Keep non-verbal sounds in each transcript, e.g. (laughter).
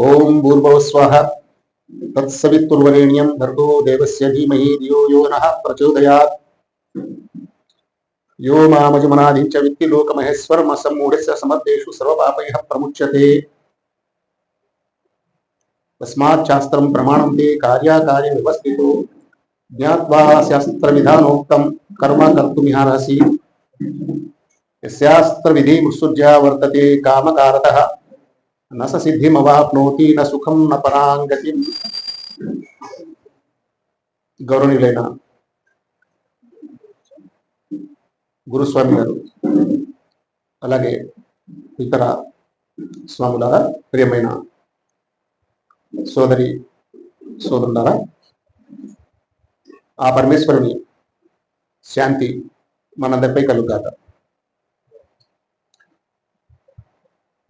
ओम भूर्भव भूर्भवस्वः तत्सवितुर्वरेण्यं भर्गो देवस्य धीमहि धियो यो नः प्रचोदयात्। यो मामजमनादि च वित्तिलोकमहेश्वरमसम्मूढस्य समर्थेषु सर्वपापैः प्रमुच्यते। तस्मात् शास्त्रं प्रमाणं ते कार्याकार्यव्यवस्थितो। ज्ञात्वा शास्त्रविधानोक्तं कर्म कर्तुमिहार्हसि यस्यास्त्रविधिमुत्सृज्य वर्तते कामकारतः। యస్యాస్త్ర విధి న సిద్ధిమవాప్నోతి న సుఖం న పరాంగతి గౌరవనీయులైన గురుస్వామి గారు అలాగే ఇతర స్వాములారా ప్రియమైన సోదరి సోదరులారా ఆ పరమేశ్వరుని శాంతి మనందరిపై కలుగాక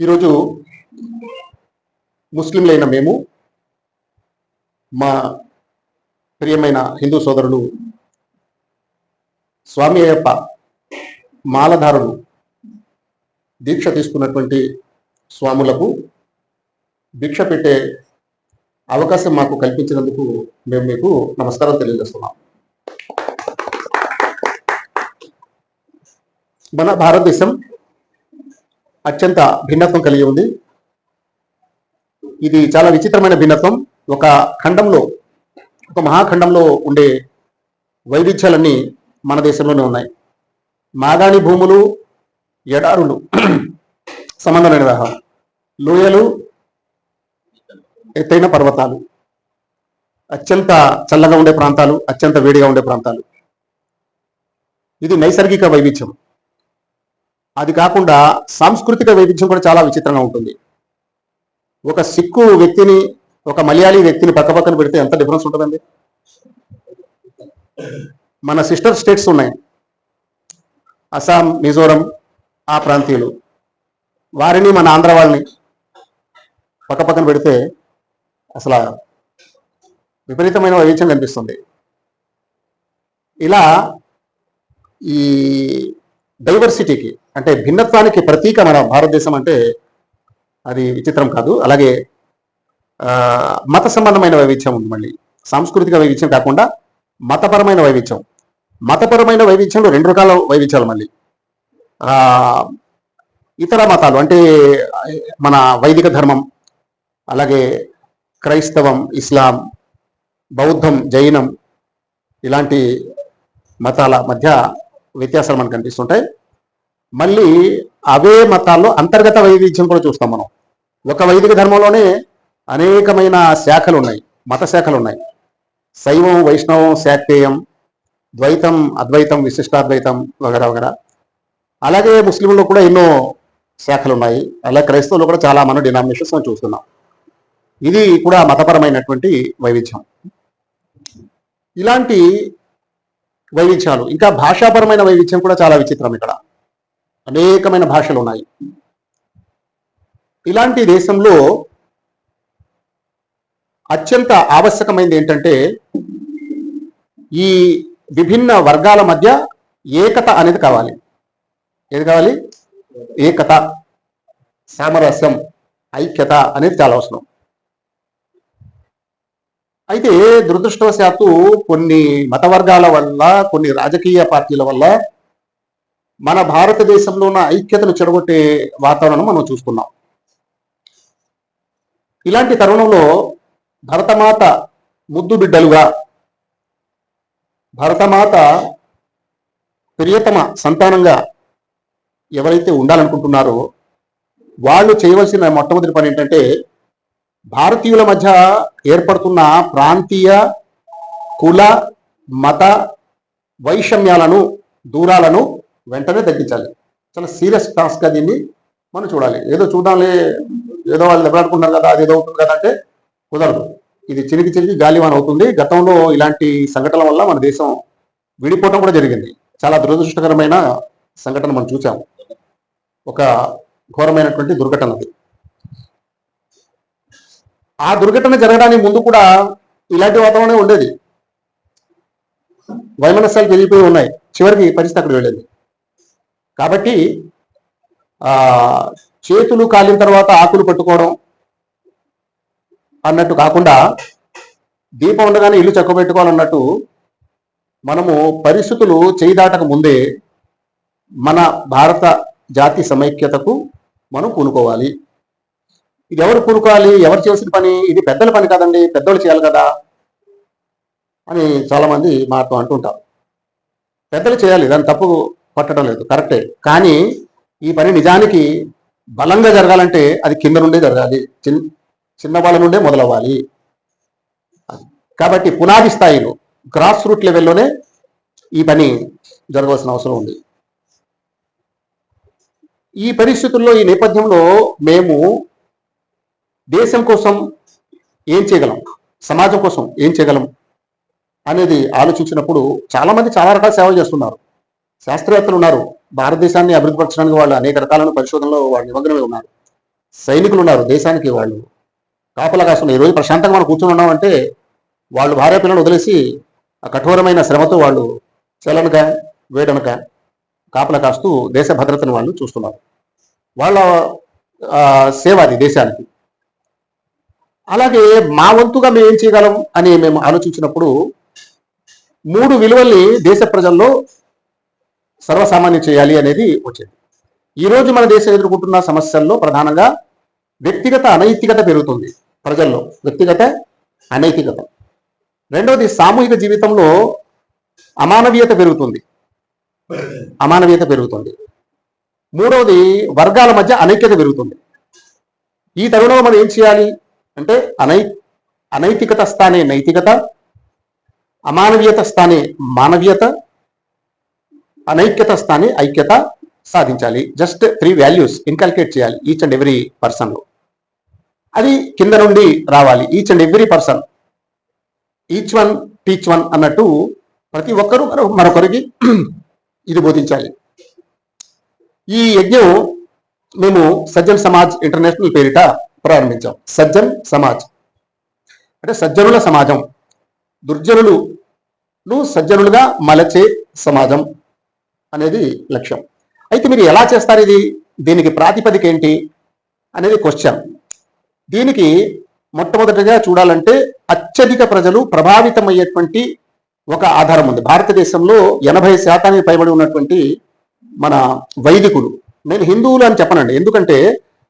ఈరోజు ముస్లింలైన మేము మా ప్రియమైన హిందూ సోదరులు స్వామి అయ్యప్ప మాలధారులు దీక్ష తీసుకున్నటువంటి స్వాములకు దీక్ష పెట్టే అవకాశం మాకు కల్పించినందుకు మేము మీకు నమస్కారం తెలియజేస్తున్నాం. మన భారతదేశం అత్యంత భిన్నత్వం కలిగి ఉంది. ఇది చాలా విచిత్రమైన భిన్నత్వం. ఒక ఖండంలో ఒక మహాఖండంలో ఉండే వైవిధ్యాలన్నీ మన దేశంలోనే ఉన్నాయి. మాగాణి భూములు ఎడారులు (clears throat) సంబంధం లేని వ్యవహారం లోయలు ఎత్తైన పర్వతాలు అత్యంత చల్లగా ఉండే ప్రాంతాలు అత్యంత వేడిగా ఉండే ప్రాంతాలు. ఇది నైసర్గిక వైవిధ్యం. అది కాకుండా సాంస్కృతిక వైవిధ్యం కూడా చాలా విచిత్రంగా ఉంటుంది. ఒక సిక్కు వ్యక్తిని ఒక మలయాళీ వ్యక్తిని పక్క పక్కన పెడితే ఎంత డిఫరెన్స్ ఉంటుందండి? మన సిస్టర్ స్టేట్స్ ఉన్నాయి. అస్సాం మిజోరం ఆ ప్రాంతీయులు. వారిని మన ఆంధ్ర వాళ్ళని పక్క పక్కన పెడితే అసలు విపరీతమైన వైవిధ్యం కనిపిస్తుంది. ఇలా ఈ డైవర్సిటీకి అంటే భిన్నత్వానికి ప్రతీక మన భారతదేశం అంటే అది విచిత్రం కాదు. అలాగే మత సంబంధమైన వైవిధ్యం ఉంది మళ్ళీ. సాంస్కృతిక వైవిధ్యం కాకుండా మతపరమైన వైవిధ్యం. మతపరమైన వైవిధ్యంలో రెండు రకాల వైవిధ్యాలు మళ్ళీ. ఇతర మతాలు అంటే మన వైదిక ధర్మం అలాగే క్రైస్తవం ఇస్లాం బౌద్ధం జైనం ఇలాంటి మతాల మధ్య వ్యత్యాసాలు మనకు కనిపిస్తుంటాయి. మళ్ళీ అవే మతాల్లో అంతర్గత వైవిధ్యం కూడా చూస్తాం మనం. ఒక వైదిక ధర్మంలోనే అనేకమైన శాఖలు ఉన్నాయి మత శాఖలు ఉన్నాయి. శైవం వైష్ణవం శాక్తేయం ద్వైతం అద్వైతం విశిష్టాద్వైతం వగరా వగరా. అలాగే ముస్లింలో కూడా ఎన్నో శాఖలు ఉన్నాయి. అలాగే క్రైస్తవులు కూడా చాలా మన డినామినేషన్స్ మనం చూస్తున్నాం. ఇది కూడా మతపరమైనటువంటి వైవిధ్యం. ఇలాంటి వైవిధ్యాలు ఇంకా భాషాపరమైన వైవిధ్యం కూడా చాలా విచిత్రం ఇక్కడ. అనేకమైన భాషలు ఉన్నాయి. ఇలాంటి దేశంలో అత్యంత ఆవశ్యకమైనది ఏంటంటే ఈ విభిన్న వర్గాల మధ్య ఏకత అనేది కావాలి. ఏది కావాలి? ఏకత సామరస్యం ఐక్యత అనేది చాలా అవసరం. అయితే దురదృష్టవశాత్తు కొన్ని మత వర్గాల వల్ల కొన్ని రాజకీయ పార్టీల వల్ల మన భారతదేశంలో ఉన్న ఐక్యతను చెడగొట్టే వాతావరణం మనం చూస్తున్నాం ఇలాంటి తరుణంలో భరతమాత ముద్దు బిడ్డలుగా భరతమాత ప్రియతమ సంతానంగా ఎవరైతే ఉండాలనుకుంటున్నారో వాళ్ళు చేయవలసిన మొట్టమొదటి పని ఏంటంటే భారతీయుల మధ్య ఏర్పడుతున్న ప్రాంతీయ కుల మత వైషమ్యాలను దూరాలను వెంటనే తగ్గించాలి. చాలా సీరియస్ టాస్క్గా దీన్ని మనం చూడాలి. ఏదో చూడాలి ఏదో వాళ్ళు దెబ్బలాడుకుంటారు కదా అది ఏదో అవుతుంది కదా అంటే కుదరదు. ఇది చిరికి చిరికి గాలివాన్ అవుతుంది. గతంలో ఇలాంటి సంఘటనల వల్ల మన దేశం విడిపోవటం కూడా జరిగింది. చాలా దురదృష్టకరమైన సంఘటన మనం చూసాము ఒక ఘోరమైనటువంటి దుర్ఘటన అది. ఆ దుర్ఘటన జరగడానికి ముందు కూడా ఇలాంటి వాతావరణం ఉండేది. వైమనస్యాలు పెరిగిపోయి ఉన్నాయి. చివరికి పరిస్థితి అక్కడ వెళ్ళింది. కాబట్టి చేతులు కాలిన తర్వాత ఆకులు పట్టుకోవడం అన్నట్టు కాకుండా దీపం ఉండగానే ఇల్లు చక్కబెట్టుకోవాలన్నట్టు మనము పరిస్థితులు చేయి దాటక ముందే మన భారత జాతి సమైక్యతకు మనం పూనుకోవాలి. ఇది ఎవరు పూనుకోవాలి? ఎవరు చేసిన పని? ఇది పెద్దల పని కదండి పెద్దలు చేయాలి కదా అని చాలామంది మాతో అంటుంటారు పెద్దలు చేయాలి దాన్ని తప్పు పట్టడం లేదు. కరెక్టే. కానీ ఈ పని నిజానికి బలంగా జరగాలంటే అది కింద నుండే జరగాలి. చిన్న చిన్న వాళ్ళ నుండే మొదలవ్వాలి. కాబట్టి పునాది స్థాయిలో గ్రాస్ రూట్ లెవెల్లోనే ఈ పని జరగవలసిన అవసరం ఉంది. ఈ పరిస్థితుల్లో ఈ నేపథ్యంలో మేము దేశం కోసం ఏం చేయగలం? సమాజం కోసం ఏం చేయగలం? అనేది ఆలోచించినప్పుడు చాలామంది చాలా రకాల సేవలు చేస్తున్నారు. శాస్త్రవేత్తలు ఉన్నారు. భారతదేశాన్ని అభివృద్ధి పరచడానికి వాళ్ళు అనేక రకాలను పరిశోధనలో వాళ్ళు నిమగ్నమై ఉన్నారు. సైనికులు ఉన్నారు దేశానికి వాళ్ళు. కాపలా కాస్తున్నారు ఈరోజు ప్రశాంతంగా మనం కూర్చొని ఉన్నామంటే వాళ్ళు భార్య పిల్లలు వదిలేసి ఆ కఠోరమైన శ్రమతో వాళ్ళు చలనక వేడనక కాపలా కాస్తూ దేశ భద్రతను వాళ్ళు చూస్తున్నారు. వాళ్ళ సేవ అది దేశానికి. అలాగే మా వంతుగా మేము ఏం చేయగలం అని మేము ఆలోచించినప్పుడు మూడు విలువల్ని దేశ ప్రజల్లో సర్వసామాన్యం చేయాలి అనేది వచ్చింది. ఈ రోజు మన దేశం ఎదుర్కొంటున్న సమస్యల్లో ప్రధానంగా వ్యక్తిగత అనైతికత పెరుగుతుంది ప్రజల్లో. వ్యక్తిగత అనైతికత. రెండవది సామూహిక జీవితంలో అమానవీయత పెరుగుతుంది. అమానవీయత పెరుగుతుంది. మూడవది వర్గాల మధ్య అనైక్యత పెరుగుతుంది. ఈ తరుణంలో మనం ఏం చేయాలి అంటే అనై అనైతికత స్థానే నైతికత అమానవీయత స్థానే మానవీయత అనైక్యత స్థాని ఐక్యత సాధించాలి. జస్ట్ త్రీ వాల్యూస్ ఇన్కల్కేట్ చేయాలి ఈచ్ అండ్ ఎవ్రీ పర్సన్లో. అది కింద నుండి రావాలి. Each and every person each one teach one అన్నట్టు ప్రతి ఒక్కరూ మరొకరికి (clears throat) ఇది బోధించాలి. ఈ యజ్ఞం మేము సజ్జన్ సమాజ్ ఇంటర్నేషనల్ పేరిట ప్రారంభించాం. సజ్జన్ సమాజ్. అంటే సజ్జనుల సమాజం. దుర్జనులు. సజ్జనులుగా మలచే సమాజం. అనేది లక్ష్యం. అయితే మీరు ఎలా చేస్తారు ఇది? దీనికి ప్రాతిపదిక ఏంటి? అనేది క్వశ్చన్ దీనికి మొట్టమొదటిగా చూడాలంటే అత్యధిక ప్రజలు ప్రభావితమయ్యేటువంటి ఒక ఆధారం ఉంది. భారతదేశంలో ఎనభై శాతానికి పైబడి ఉన్నటువంటి మన వైదికులు. నేను హిందువులు అని చెప్పనండి. ఎందుకంటే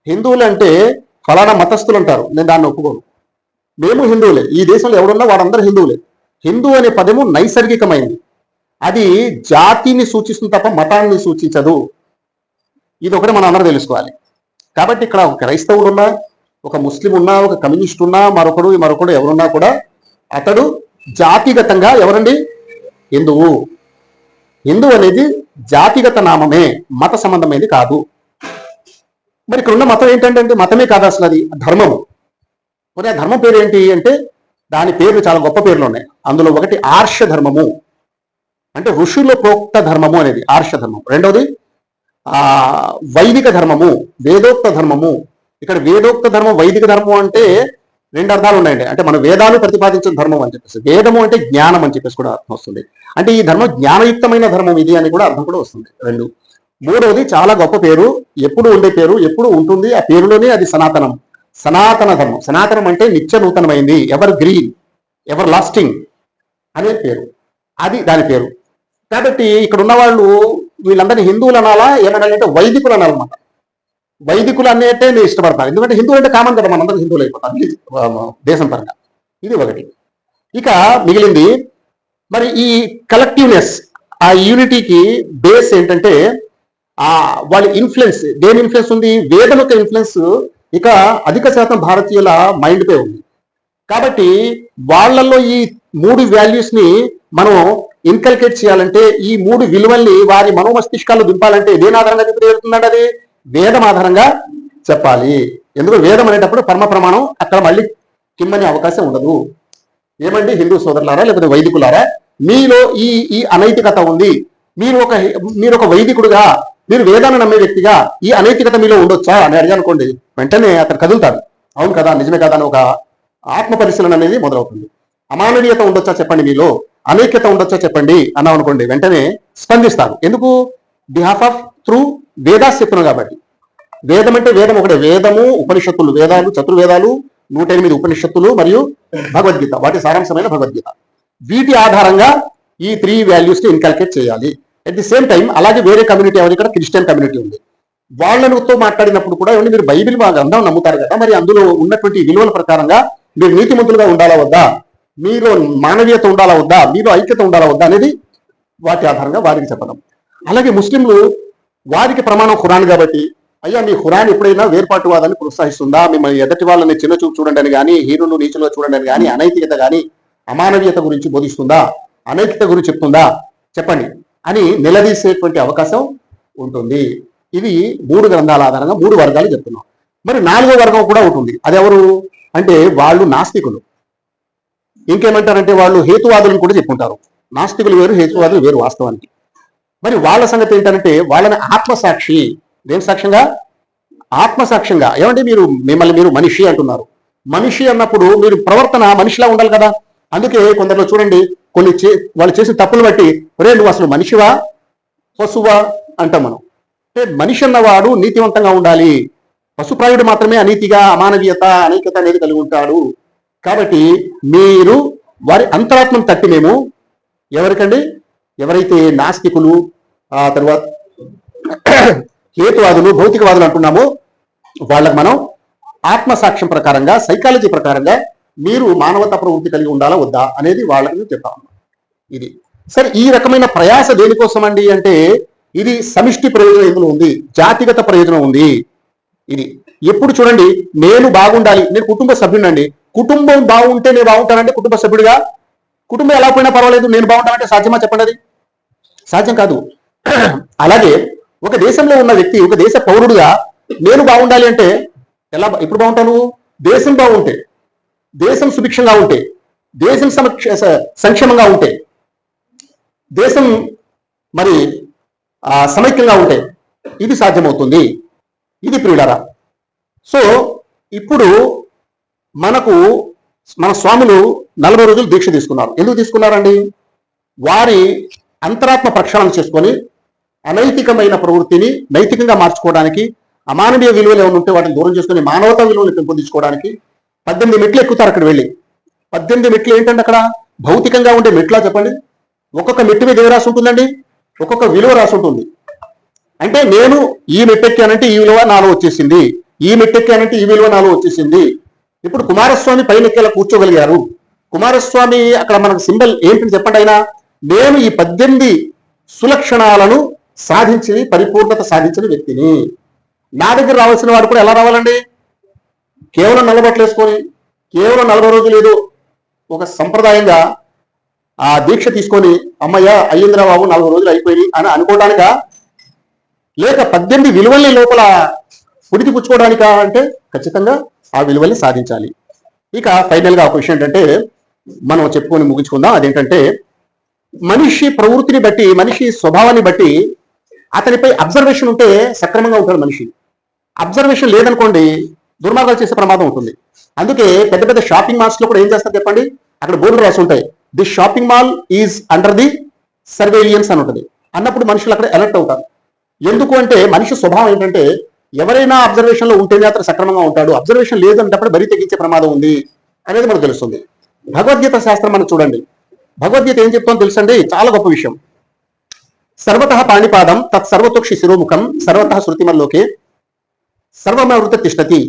హిందువులు అంటే ఫలానా మతస్థులు అంటారు. నేను దాన్ని ఒప్పుకోను. మేము హిందువులే. ఈ దేశంలో ఎవడున్నా వారందరూ హిందువులే. హిందూ అనే పదము నైసర్గికమైంది. అది జాతిని సూచిస్తుంది తప్ప మతాన్ని సూచించదు. ఇది ఒకటి మనం అందరూ తెలుసుకోవాలి. కాబట్టి ఇక్కడ ఒక క్రైస్తవుడు ఉన్నా ఒక ముస్లిం ఉన్నా ఒక కమ్యూనిస్ట్ ఉన్నా మరొకడు మరొకడు ఎవరున్నా కూడా అతడు జాతిగతంగా ఎవరండి? హిందువు. హిందువు అనేది జాతిగత నామమే మత సంబంధమైనది కాదు. మరి ఇక్కడ ఉన్న మతం ఏంటంటే మతమే కాదు అసలు అది ధర్మము. మరి ఆ ధర్మం పేరు ఏంటి అంటే దాని పేర్లు చాలా గొప్ప పేర్లు ఉన్నాయి. అందులో ఒకటి ఆర్ష ధర్మము. అంటే ఋషుల ప్రోక్త ధర్మము అనేది ఆర్ష ధర్మం రెండవది ఆ వైదిక ధర్మము వేదోక్త ధర్మము. ఇక్కడ వేదోక్త ధర్మం వైదిక ధర్మం అంటే రెండు అర్థాలు ఉన్నాయండి. అంటే మన వేదాలు ప్రతిపాదించిన ధర్మం అని చెప్పేసి వేదము అంటే జ్ఞానం అని చెప్పేసి కూడా అర్థం వస్తుంది. అంటే ఈ ధర్మం జ్ఞానయుక్తమైన ధర్మం ఇది అని కూడా అర్థం కూడా వస్తుంది రెండు. మూడవది చాలా గొప్ప పేరు ఎప్పుడు ఉండే పేరు ఎప్పుడు ఉంటుంది ఆ పేరులోనే అది సనాతనం. సనాతన ధర్మం. సనాతనం అంటే నిత్య నూతనమైంది ఎవర్ గ్రీన్ ఎవర్ లాస్టింగ్ అనే పేరు. అది దాని పేరు. కాబట్టి ఇక్కడ ఉన్న వాళ్ళు వీళ్ళందరినీ హిందువులు అనాలా ఏమనాలంటే వైదికులు అనాలన్నమాట. వైదికులు అనేటే నేను ఇష్టపడతాను ఎందుకంటే హిందువులు అంటే కామన్ కదా మనందరం హిందువులు అయిపోతాం. దేశం పరంగా. ఇది ఒకటి. ఇక మిగిలింది మరి ఈ కలెక్టివ్నెస్ ఆ యూనిటీకి బేస్ ఏంటంటే ఆ వాళ్ళ ఇన్ఫ్లుయెన్స్ దేని ఇన్ఫ్లుయెన్స్ ఉంది? వేదం యొక్క ఇన్ఫ్లుయెన్స్ ఇక అధిక శాతం భారతీయుల మైండ్పై ఉంది. కాబట్టి వాళ్ళల్లో ఈ మూడు వాల్యూస్ని మనం ఇన్కల్కేట్ చేయాలంటే ఈ మూడు విలువల్ని వారి మనోమస్తిష్కాల్లో దింపాలంటే దేని ఆధారంగా చెప్పి అది? వేదం ఆధారంగా చెప్పాలి. ఎందుకు? వేదం అనేటప్పుడు పరమ ప్రమాణం అక్కడ మళ్ళీ కిమ్మనే అవకాశం ఉండదు. ఏమండి? హిందూ సోదరులారా లేకపోతే వైదికులారా మీలో ఈ ఈ అనైతికత ఉంది. మీరు ఒక మీరు ఒక వైదికుడుగా మీరు వేదాన్ని నమ్మే వ్యక్తిగా ఈ అనైతికత మీలో ఉండొచ్చా? అని అడిగానుకోండి వెంటనే అతను కదులుతాడు. అవును కదా నిజమే కదా అని ఒక ఆత్మ పరిశీలన అనేది మొదలవుతుంది. అమానవీయత ఉండొచ్చా చెప్పండి మీలో? అనైక్యత ఉండొచ్చో చెప్పండి అన్నాం అనుకోండి వెంటనే స్పందిస్తారు. ఎందుకు? బిహాఫ్ ఆఫ్ త్రూ వేదాస్ చెప్తున్నాం కాబట్టి. వేదం అంటే వేదం ఒకటే. వేదము ఉపనిషత్తులు వేదాలు చతుర్వేదాలు నూట ఎనిమిది ఉపనిషత్తులు మరియు భగవద్గీత. వాటి సారాంశమైన భగవద్గీత. వీటి ఆధారంగా ఈ త్రీ వాల్యూస్ని ఇన్కల్కేట్ చేయాలి. అట్ ది సేమ్ టైం అలాగే వేరే కమ్యూనిటీ ఎవరి ఇక్కడ క్రిస్టియన్ కమ్యూనిటీ ఉంది. వాళ్ళతో మాట్లాడినప్పుడు కూడా ఏమండి మీరు బైబిల్ మా గ్రంథం నమ్ముతారు కదా మరి అందులో ఉన్నటువంటి విలువల ప్రకారంగా మీరు నీతిమంతులుగా ఉండాలా వద్దా? మీలో మానవీయత ఉండాలా వద్దా మీలో ఐక్యత ఉండాలా వద్దా అనేది వాటి ఆధారంగా వారికి చెప్పడం. అలాగే ముస్లింలు వారికి ప్రమాణం ఖురాన్ కాబట్టి అయ్యా మీ ఖురాన్ ఎప్పుడైనా వేర్పాటువాదాన్ని ప్రోత్సహిస్తుందా? మిమ్మల్ని ఎదటి వాళ్ళని చిన్న చూపు చూడండి అని కానీ హీరోలు నీచులుగా చూడండి అని కానీ అనైతికత కానీ అమానవీయత గురించి బోధిస్తుందా? అనైతికత గురించి చెప్తుందా? చెప్పండి అని నిలదీసేటువంటి అవకాశం ఉంటుంది. ఇవి మూడు గ్రంథాల ఆధారంగా మూడు వర్గాలు చెప్తున్నాం. మరి నాలుగో వర్గం కూడా ఉంటుంది. అది ఎవరు? అంటే వాళ్ళు నాస్తికులు. ఇంకేమంటారంటే వాళ్ళు హేతువాదులను కూడా చెప్పుకుంటారు. నాస్తికులు వేరు హేతువాదులు వేరు వాస్తవానికి. మరి వాళ్ళ సంగతి ఏంటంటే వాళ్ళని ఆత్మసాక్షి దేని సాక్ష్యంగా? ఆత్మసాక్ష్యంగా. ఏమంటే మీరు మిమ్మల్ని మీరు మనిషి అంటున్నారు. మనిషి అన్నప్పుడు మీరు ప్రవర్తన మనిషిలా ఉండాలి కదా. అందుకే కొందరిలో చూడండి కొన్ని చే వాళ్ళు చేసిన తప్పులు బట్టి ఒరే నువ్వు అసలు మనిషివా? పశువా? అంటాం మనం. అంటే మనిషి అన్నవాడు నీతివంతంగా ఉండాలి. పశుప్రాయుడు మాత్రమే అనీతిగా అమానవీయత అనైక్యత అనేది కలిగి ఉంటాడు. కాబట్టి మీరు వారి అంతరాత్మను తట్టి మేము ఎవరికండి? ఎవరైతే నాస్తికులు ఆ తర్వాత హేతువాదులు భౌతికవాదులు అంటున్నామో వాళ్ళకు మనం ఆత్మసాక్ష్యం ప్రకారంగా సైకాలజీ ప్రకారంగా మీరు మానవతా ప్రవృత్తి కలిగి ఉండాలా వద్దా అనేది వాళ్ళకి చెప్తాం ఇది. సరే ఈ రకమైన ప్రయాస దేనికోసం అండి అంటే ఇది సమిష్టి ప్రయోజనం ఇందులో ఉంది? జాతిగత ప్రయోజనం ఉంది. ఇది. ఎప్పుడు చూడండి నేను బాగుండాలి నేను కుటుంబ సభ్యుడండి కుటుంబం బాగుంటే నేను బాగుంటానంటే కుటుంబ సభ్యుడిగా? కుటుంబం ఎలా పోయినా పర్వాలేదు నేను బాగుంటానంటే సాధ్యమా చెప్పండి అది సాధ్యం కాదు. (clears throat) అలాగే ఒక దేశంలో ఉన్న వ్యక్తి ఒక దేశ పౌరుడుగా నేను బాగుండాలి అంటే ఎలా ఎప్పుడు బాగుంటాను? దేశం బాగుంటే దేశం సుభిక్షంగా ఉంటే దేశం సమక్ష స- సంక్షేమంగా ఉంటే దేశం మరి ఆ, సమైక్యంగా ఉంటే ఇది సాధ్యమవుతుంది. ఇది ప్రియులరా. సో ఇప్పుడు మనకు మన స్వాములు నలభై రోజులు దీక్ష తీసుకున్నారు. ఎందుకు తీసుకున్నారండి? వారి అంతరాత్మ ప్రక్షాళన చేసుకొని అనైతికమైన ప్రవృత్తిని నైతికంగా మార్చుకోవడానికి అమానవీయ విలువలు ఏమైనా ఉంటే వాటిని దూరం చేసుకొని మానవతా విలువలు పెంపొందించుకోవడానికి పద్దెనిమిది మెట్లు ఎక్కుతారు అక్కడ వెళ్ళి. పద్దెనిమిది మెట్లు ఏంటంటే అక్కడ? భౌతికంగా ఉండే మెట్లా చెప్పండి. ఒక్కొక్క మెట్టు మీద ఏ రాసి ఉంటుందండి? ఒక్కొక్క విలువ రాసి ఉంటుంది. అంటే నేను ఈ మెట్టెక్కానంటే ఈ విలువ నాలో వచ్చేసింది. ఈ మెట్టెక్కానంటే ఈ విలువ నాలో వచ్చేసింది. ఇప్పుడు కుమారస్వామి పైన ఎక్కేలా కూర్చోగలిగారు. కుమారస్వామి అక్కడ మనకు సింబల్ ఏంటని చెప్పండి అయినా నేను ఈ పద్దెనిమిది సులక్షణాలను సాధించి పరిపూర్ణత సాధించిన వ్యక్తిని. నా దగ్గర రావాల్సిన వాడు కూడా ఎలా రావాలండి? కేవలం నలబట్లు వేసుకొని కేవలం నలభై రోజులు ఏదో ఒక సంప్రదాయంగా ఆ దీక్ష తీసుకొని అమ్మయ్య అయ్యిందిరా బాబు నలభై రోజులు అయిపోయి అని అనుకోవడానికా లేక పద్దెనిమిది విలువల్ని లోపల పుడితి పుచ్చుకోవడానికా అంటే ఖచ్చితంగా ఆ విలువల్ని సాధించాలి. ఇక ఫైనల్గా ఒక విషయం ఏంటంటే మనం చెప్పుకొని ముగించుకుందాం. అదేంటంటే మనిషి ప్రవృత్తిని బట్టి మనిషి స్వభావాన్ని బట్టి అతనిపై అబ్జర్వేషన్ ఉంటే సక్రమంగా ఉంటాడు మనిషి. అబ్జర్వేషన్ లేదనుకోండి దుర్మార్గాలు చేసే ప్రమాదం ఉంటుంది. అందుకే పెద్ద పెద్ద షాపింగ్ మాల్స్లో కూడా ఏం చేస్తారు చెప్పండి? అక్కడ బోర్డులు రాసి ఉంటాయి. The shopping mall is under the surveillance అని ఉంటుంది. అన్నప్పుడు మనుషులు అక్కడ అలర్ట్ అవుతారు. ఎందుకు అంటే మనిషి స్వభావం ఏంటంటే ఎవరైనా అబ్జర్వేషన్లో ఉంటేనే అతను సక్రమంగా ఉంటాడు. అబ్జర్వేషన్ లేదంటప్పుడు బరి తెగించే ప్రమాదం ఉంది అనేది మనకు తెలుస్తుంది. భగవద్గీత శాస్త్రం మనం చూడండి. భగవద్గీత ఏం చెప్తుందో తెలుసండి? చాలా గొప్ప విషయం. సర్వత పాణిపాదం తత్ సర్వతోక్షి శిరోముఖం సర్వత శృతిమల్లోకే సర్వమవృత తిష్టతి.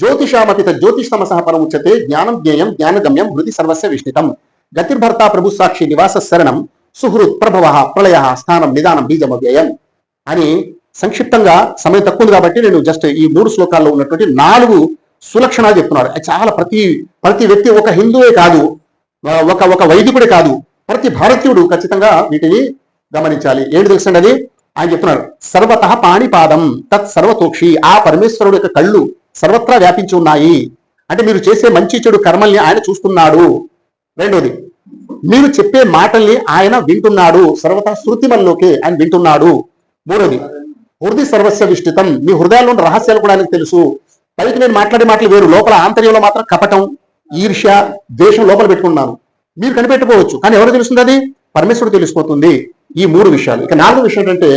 జ్యోతిషామపి జ్యోతిషమస పరముచ్యతే జ్ఞానం జ్ఞేయం జ్ఞానగమ్యం హృది సర్వస్య విష్ణితం. గతిర్భర్త ప్రభు సాక్షి నివాస శరణం సుహృత్ ప్రభవ ప్రళయ స్థానం నిదానం బీజమవ్యయం. అని సంక్షిప్తంగా సమయం తక్కువ ఉంది కాబట్టి నేను జస్ట్ ఈ మూడు శ్లోకాల్లో ఉన్నటువంటి నాలుగు సులక్షణాలు చెప్తున్నాడు చాలా ప్రతి ప్రతి వ్యక్తి ఒక హిందువే కాదు ఒక ఒక వైదికుడే కాదు ప్రతి భారతీయుడు ఖచ్చితంగా వీటిని గమనించాలి. ఏంటి తెలుసండి అది? ఆయన చెప్తున్నాడు సర్వత పాణిపాదం తత్ సర్వతోక్షి ఆ పరమేశ్వరుడు యొక్క కళ్ళు సర్వత్రా వ్యాపించి ఉన్నాయి. అంటే మీరు చేసే మంచి చెడు కర్మల్ని ఆయన చూస్తున్నాడు. రెండోది మీరు చెప్పే మాటల్ని ఆయన వింటున్నాడు సర్వత శృతిమల్లోకే ఆయన వింటున్నాడు. మూడోది హృది సర్వస్య విష్టితం మీ హృదయాల్లో ఉన్న రహస్యాలు కూడా ఆయనకు తెలుసు. పైకి నేను మాట్లాడే మాటలు వేరు. లోపల ఆంతర్యంలో మాత్రం కపటం ఈర్ష్య ద్వేషం లోపల పెట్టుకున్నాను మీరు కనిపెట్టుకోవచ్చు కానీ ఎవరు తెలుస్తుంది అది? పరమేశ్వరుడు తెలిసిపోతుంది. ఈ మూడు విషయాలు. ఇక నాలుగు విషయం ఏంటంటే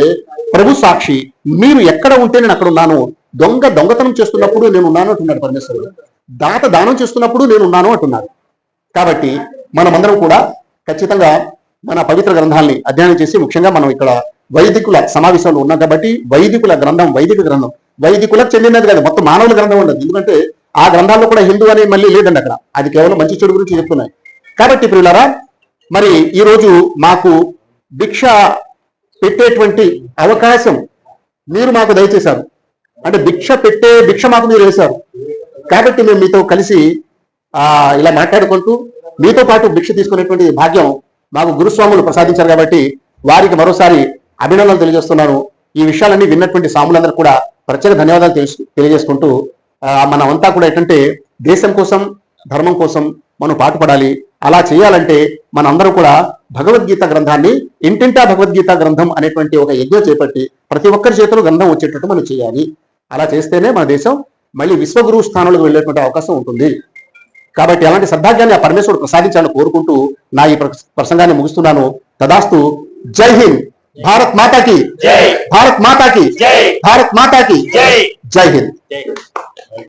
ప్రభు సాక్షి మీరు ఎక్కడ ఉంటే నేను అక్కడ ఉన్నాను. దొంగ దొంగతనం చేస్తున్నప్పుడు నేను ఉన్నాను అంటున్నాడు పరమేశ్వరుడు. దాత దానం చేస్తున్నప్పుడు నేను ఉన్నాను అంటున్నాడు. కాబట్టి మనమందరం కూడా ఖచ్చితంగా మన పవిత్ర గ్రంథాలని అధ్యయనం చేసి ముఖ్యంగా మనం ఇక్కడ వైదికుల సమావేశంలో ఉన్నాం కాబట్టి వైదికుల గ్రంథం వైదిక గ్రంథం. వైదికులకు చెందినది కాదు మొత్తం మానవుల గ్రంథం ఉండదు ఎందుకంటే ఆ గ్రంథాల్లో కూడా హిందూ అనేది మళ్ళీ లేదండి అక్కడ. అది కేవలం మంచి చెడు గురించి చెప్తున్నాయి. కాబట్టి ప్రియులరా మరి ఈ రోజు మాకు భిక్ష పెట్టేటువంటి అవకాశం మీరు మాకు దయచేశారు. అంటే భిక్ష పెట్టే భిక్ష మాకు మీరు వేశారు. కాబట్టి మేము మీతో కలిసి ఇలా మాట్లాడుకుంటూ మీతో పాటు భిక్ష తీసుకునేటువంటి భాగ్యం మాకు గురుస్వాములు ప్రసాదించారు కాబట్టి వారికి మరోసారి అభినందనలు తెలియజేస్తున్నాను. ఈ విషయాలన్నీ విన్నటువంటి సాములందరూ కూడా ప్రత్యేక ధన్యవాదాలు తెలుసు తెలియజేసుకుంటూ ఆ, మనమంతా కూడా ఏంటంటే దేశం కోసం ధర్మం కోసం మనం పాటుపడాలి. అలా చేయాలంటే మనందరం కూడా భగవద్గీత గ్రంథాన్ని ఇంటింటా భగవద్గీత గ్రంథం అనేటువంటి ఒక యజ్ఞం చేపట్టి ప్రతి ఒక్కరి చేతిలో గ్రంథం వచ్చేటట్టు మనం చేయాలి. అలా చేస్తేనే మన దేశం మళ్ళీ విశ్వగురువు స్థానంలోకి వెళ్ళేటువంటి అవకాశం ఉంటుంది. కాబట్టి అలాంటి సద్భాగ్యాన్ని ఆ పరమేశ్వరుడు ప్రసాదించాలని కోరుకుంటూ నా ఈ ప్రసంగాన్ని ముగిస్తున్నాను. తదాస్తు జై హింద్! భారత్ మాతాకి జై భారత్ మాతాకి జై భారత్ మాతాకి జై జై హింద్ జై